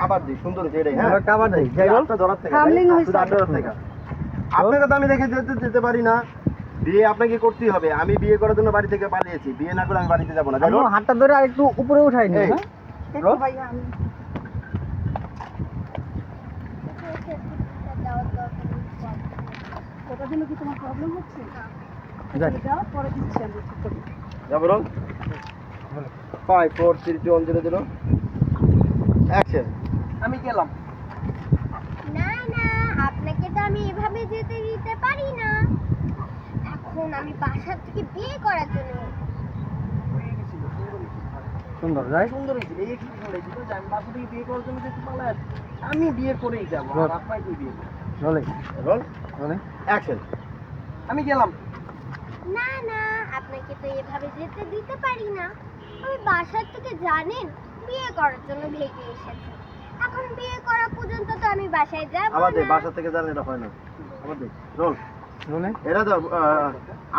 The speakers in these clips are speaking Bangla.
আবার দিই সুন্দর হয়েছে এটাই হ্যাঁ? এবার কাবার যাই আটটা ধরার থেকে Fumbling হয়েছে। আটটা ধরার থেকে। আপনাকে তো আমি রেখে যেতে যেতে পারি না। বিয়ে আপনাকে করতেই হবে। আমি বিয়ে করার জন্য বাড়ি থেকে পালিয়েছি। বিয়ে না করে আমি বাড়িতে যাব না। হাতটা ধরে আর একটু উপরে উঠাই নি হ্যাঁ? Five four three two one zero zero action আমি গেলাম। না না আপনাকে তো আমি এভাবে যেতে দিতে পারি না। এখন আমি বাসা থেকে বিয়ে করার জন্য। সুন্দর যাই। সুন্দর হয়েছিল এই একটু সুন্দর হয়েছিল যে আমি বাসা থেকে বিয়ে করার জন্য যেতে পারলাম আমি বিয়ে করেই যাব আর আপনাকে বিয়ে করব চলে রোল? চলে অ্যাকশন আমি গেলাম। না না আপনাকে তো এভাবে যেতে দিতে পারি না। আমি বাসার থেকে জানেন বিয়ে করার জন্য ভেগে এসেছি। এখন বিয়ে করা পর্যন্ত তো আমি বাসায় যাব না। বাসা থেকে জানেন এটা হয় না। রোল। চলে এটা তো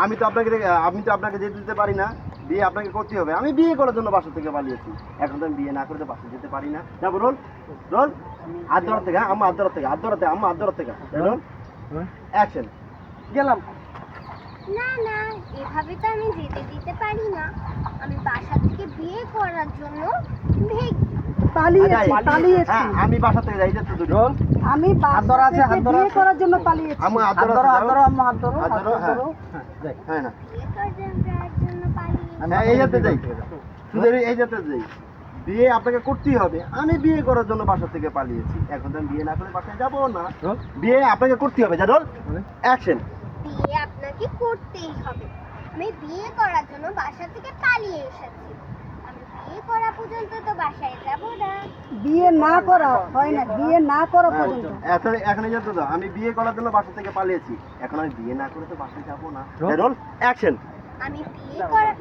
আমি তো আপনাকে আমি তো আপনাকে যেতে দিতে পারি না। বিয়ে আপনাকে করতে হবে। আমি বিয়ে করার জন্য বাসা থেকে পালিয়েছি। এখন তো আমি বিয়ে না করে বাসা যেতে পারি না। যাব রোল। রোল। হাত ধরার থেকে হ্যাঁ আম্মা হাত ধরার থেকে হাত হাত ধরার থেকে। রোল? অ্যাকশন। গেলাম। না না এভাবে তো আমি যেতে দিতে পারি না। আমি বাসা থেকে বিয়ে করার জন্য পালিয়েছি পালিয়েছি। হ্যাঁ আমি বাসা থেকে যাই যাচ্ছে দুটো আমি হাত আছে, হাত বিয়ে করার জন্য পালিয়েছি। আম্মু হ্যাঁ। ধরো। যাই। না। বিয়ে করার জন্য পালিয়ে এই যাতে যাই। শুধু এই- এই যাই। বিয়ে আপনাকে করতেই হবে। আমি বিয়ে করার জন্য বাসা থেকে পালিয়েছি। এখন আমি বিয়ে না করে বাসায় যাব না। বিয়ে আপনাকে করতেই হবে জানল চলে অ্যাকশন। বিয়ে আপনাকে করতেই হবে। আমি বিয়ে করার জন্য বাসা থেকে পালিয়ে এসেছি। বিয়ে করা পর্যন্ত তো বাসায় যাব না। বিয়ে না করা হয় না বিয়ে না করা হ্যাঁ, পর্যন্ত। এখন এখন যাতে আমি বিয়ে করার জন্য বাসা থেকে পালিয়েছি। এখন আমি বিয়ে না করে তো বাসায় যাব না। রোল। অ্যাকশন আমি বিয়ে করা